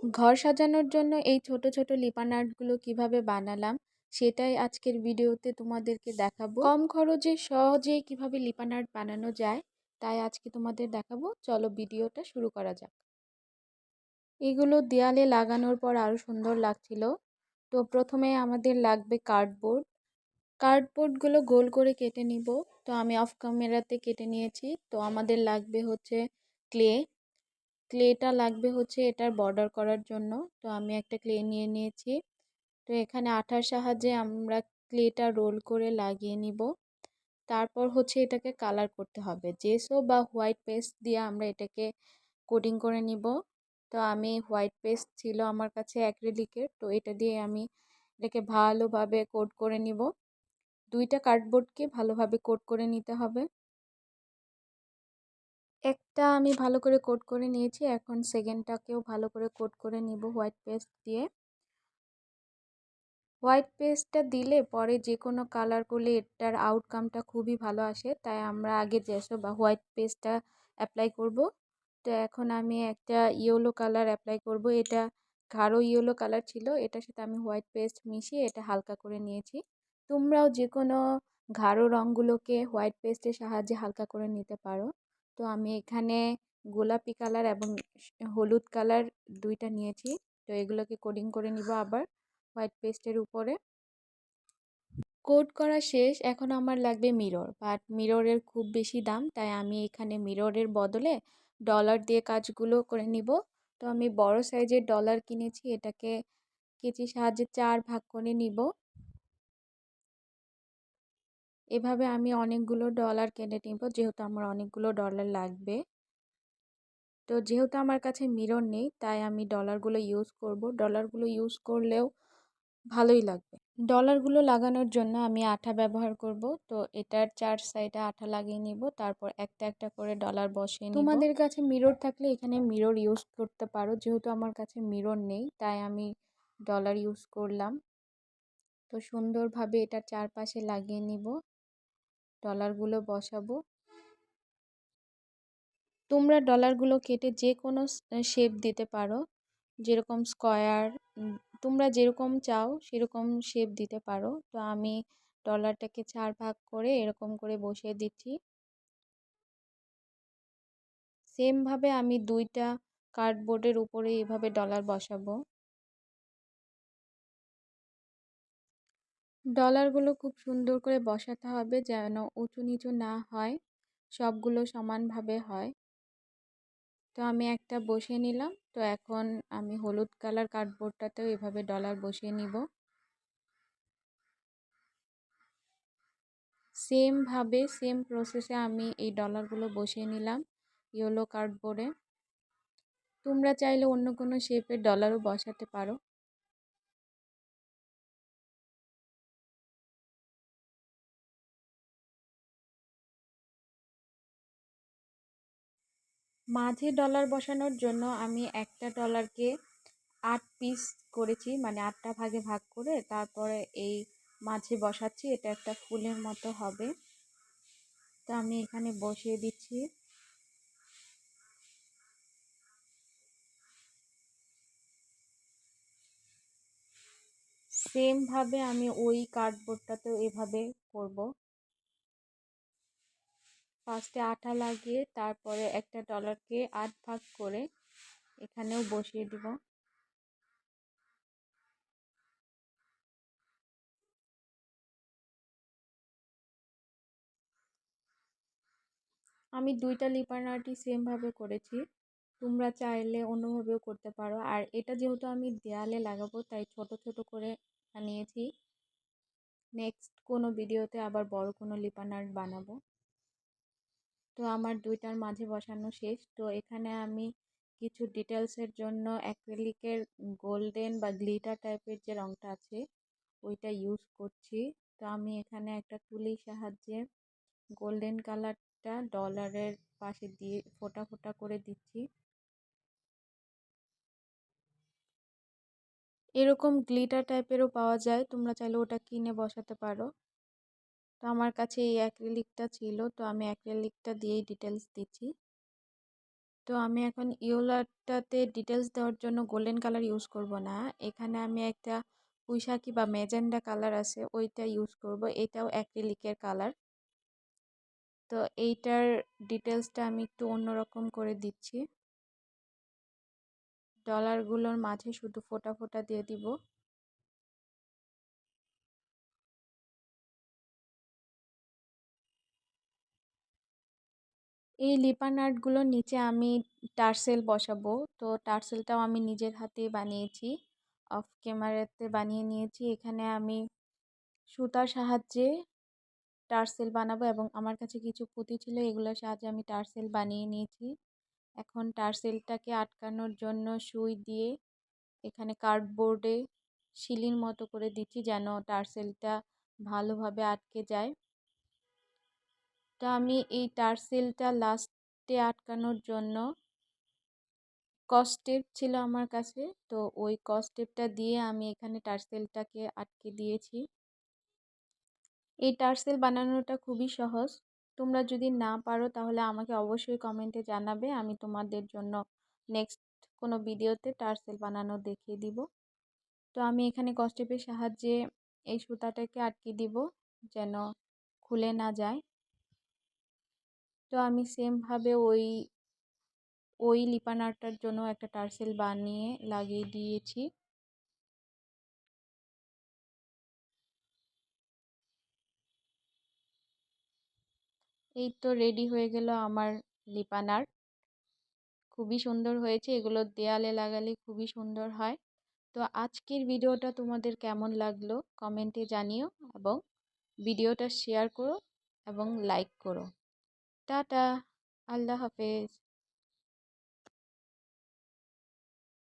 ঘর সাজানোর জন্য এই ছোট ছোট লিপান আর্টগুলো কীভাবে বানালাম, সেটাই আজকের ভিডিওতে তোমাদেরকে দেখাবো। কম খরচে সহজেই কীভাবে লিপান আর্ট বানানো যায়, তাই আজকে তোমাদের দেখাবো। চলো ভিডিওটা শুরু করা যাক। এগুলো দেয়ালে লাগানোর পর আরও সুন্দর লাগছিল। তো প্রথমে আমাদের লাগবে কার্ডবোর্ড কার্ডবোর্ডগুলো গোল করে কেটে নিব। তো আমি অফ ক্যামেরাতে কেটে নিয়েছি। তো আমাদের লাগবে হচ্ছে ক্লে ক্লেটা লাগবে হচ্ছে এটার বর্ডার করার জন্য। তো আমি একটা ক্লে নিয়ে নিয়েছি। তো এখানে আঠার সাহায্যে আমরা ক্লেটা রোল করে লাগিয়ে নিব। তারপর হচ্ছে এটাকে কালার করতে হবে। জেসো বা হোয়াইট পেস্ট দিয়ে আমরা এটাকে কোডিং করে নিব। তো আমি হোয়াইট পেস্ট ছিল আমার কাছে অ্যাক্রিলিকের তো এটা দিয়ে আমি এটাকে ভালোভাবে কোট করে নিব। দুইটা কার্ডবোর্ডকে ভালোভাবে কোট করে নিতে হবে। একটা আমি ভালো করে কোট করে নিয়েছি। এখন সেকেন্ডটাকেও ভালো করে কোট করে নিব হোয়াইট পেস্ট দিয়ে। হোয়াইট পেস্টটা দিলে পরে যে কোনো কালার করলে এটার আউটকামটা খুবই ভালো আসে। তাই আমরা আগে যেসব বা হোয়াইট পেস্টটা অ্যাপ্লাই করব, তো এখন আমি একটা ইয়েলো কালার অ্যাপ্লাই করব। এটা গাঢ় ইয়েলো কালার ছিল, এটার সাথে আমি হোয়াইট পেস্ট মিশিয়ে এটা হালকা করে নিয়েছি। তোমরাও যে কোনো গাঢ় রঙগুলোকে হোয়াইট পেস্টের সাহায্যে হালকা করে নিতে পারো। তো আমি এখানে গোলাপি কালার এবং হলুদ কালার দুইটা নিয়েছি। তো এগুলোকে কোডিং করে নিব আবার হোয়াইট পেস্টের উপরে। কোড করা শেষ। এখন আমার লাগবে মিরর। বাট মিররের খুব বেশি দাম, তাই আমি এখানে মিররের বদলে ডলার দিয়ে কাজগুলো করে নিব। তো আমি বড় সাইজের ডলার কিনেছি। এটাকে কেচির সাহায্যে চার ভাগ করে নিব। এভাবে আমি অনেকগুলো ডলার কিনে নিব, যেহেতু আমার অনেকগুলো ডলার লাগবে। তো যেহেতু আমার কাছে মিরর নেই, তাই আমি ডলারগুলো ইউজ করব। ডলারগুলো ইউজ করলেও ভালোই লাগবে। ডলারগুলো লাগানোর জন্য আমি আঠা ব্যবহার করব। তো এটার চার সাইডে আঠা লাগিয়ে নিব, তারপর একটা একটা করে ডলার বসিয়ে তোমাদের কাছে মিরর থাকলে এখানে মিরর ইউজ করতে পারো, যেহেতু আমার কাছে মিরর নেই, তাই আমি ডলার ইউজ করলাম। তো সুন্দরভাবে এটা চারপাশে লাগিয়ে নিব। ডলারগুলো বসাবো। তোমরা ডলারগুলো কেটে যে কোনো শেপ দিতে পারো। যেরকম স্কোয়ার তোমরা যেরকম চাও সেরকম শেপ দিতে পারো। তো আমি ডলারটাকে চার ভাগ করে এরকম করে বসিয়ে দিচ্ছি। সেমভাবে আমি দুইটা কার্ডবোর্ডের উপরে এভাবে ডলার বসাবো। ডলারগুলো খুব সুন্দর করে বসাতে হবে যেন উঁচু নিচু না হয়, সবগুলো সমানভাবে হয়। তো আমি একটা বসিয়ে নিলাম। তো এখন আমি হলুদ কালার কার্ডবোর্ডটাতেও এভাবে ডলার বসিয়ে নিব। সেমভাবে সেম প্রসেসে আমি এই ডলারগুলো বসিয়ে নিলাম ইয়েলো কার্ডবোর্ডে তোমরা চাইলে অন্য কোনো শেপের ডলারও বসাতে পারো। মাঝে ডলার বসানোর জন্য আমি একটা ডলারকে আট পিস করেছি মানে আটটা ভাগে ভাগ করে তারপরে এই মাঝে বসাচ্ছি, এটা একটা ফুলের মতো হবে। তো আমি এখানে বসিয়ে দিচ্ছি। সেমভাবে আমি ওই কার্ডবোর্ডটাতেও এভাবে করব। ফার্স্টে আঠা লাগিয়ে তারপরে একটা ডলারকে আট ভাগ করে এখানেও বসিয়ে দিব। আমি দুইটা আর্টই সেমভাবে করেছি। তোমরা চাইলে অন্যভাবেও করতে পারো। আর এটা যেহেতু আমি দেয়ালে লাগাবো, তাই ছোট ছোট করে বানিয়েছি। নেক্সট কোনো ভিডিওতে আবার বড় কোনো লিপান আর্ট বানাবো। তো আমার দুইটার মাঝে বসানো শেষ। তো এখানে আমি কিছু ডিটেলসের জন্য অ্যাক্রেলিকের গোল্ডেন বা গ্লিটার টাইপের যে রঙটা আছে, ওইটা ইউজ করছি। তো আমি এখানে একটা তুলির সাহায্যে গোল্ডেন কালারটা ডলারের পাশে দিয়ে ফোটা ফোটা করে দিচ্ছি। এরকম গ্লিটার টাইপেরও পাওয়া যায়, তোমরা চাইলে ওটা কিনে বসাতে পারো। তো আমার কাছে এই অ্যাক্রিলিকটা ছিল, তো আমি অ্যাক্রিলিকটা দিয়েই ডিটেলস দিচ্ছি। তো আমি এখন ইয়োলাটাতে ডিটেলস দেওয়ার জন্য গোল্ডেন কালার ইউজ করব না। এখানে আমি একটা পুঁইশাকি বা মেজেন্ডা কালার আছে, ওইটা ইউজ করব। এটাও অ্যাক্রিলিকের কালার তো এইটার ডিটেলসটা আমি একটু অন্যরকম করে দিচ্ছি। ডলারগুলোর মাঝে শুধু ফোটা ফোটা দিয়ে দিব। এই লিপার নাটগুলোর নিচে আমি টার্সেল বসাবো। তো টার্সেলটাও আমি নিজের হাতে বানিয়েছি। অফ ক্যামেরাতে বানিয়ে নিয়েছি। এখানে আমি সুতার সাহায্যে টার্সেল বানাবো এবং আমার কাছে কিছু পুঁতি ছিল, এগুলোর সাহায্যে আমি টার্সেল বানিয়ে নিয়েছি। এখন টার্সেলটাকে আটকানোর জন্য সুই দিয়ে এখানে কার্ডবোর্ডে শিলির মতো করে দিচ্ছি যেন টার্সেলটা ভালোভাবে আটকে যায়। তো আমি এই টার্সেলটা লাস্টে আটকানোর জন্য কস্টেপ ছিল আমার কাছে। তো ওই কস্টেপটা দিয়ে আমি এখানে টার্সেলটাকে আটকে দিয়েছি। এই টার্সেল বানানোটা খুবই সহজ। তোমরা যদি না পারো তাহলে আমাকে অবশ্যই কমেন্টে জানাবে। আমি তোমাদের জন্য নেক্সট কোনো ভিডিওতে টার্সেল বানানো দেখিয়ে দিব। তো আমি এখানে কস্টেপের সাহায্যে এই সুতাটাকে আটকে দিব যেন খুলে না যায়। তো আমি সেমভাবে ওই ওই লিপানারটার জন্য একটা টার্সেল বানিয়ে লাগিয়ে দিয়েছি। এই তো রেডি হয়ে গেল আমার লিপানার খুবই সুন্দর হয়েছে, এগুলো দেয়ালে লাগালে খুবই সুন্দর হয়। তো আজকের ভিডিওটা তোমাদের কেমন লাগল? কমেন্টে জানিও এবং ভিডিওটা শেয়ার করো এবং লাইক করো। টাটা আল্লাহ হাফেজ।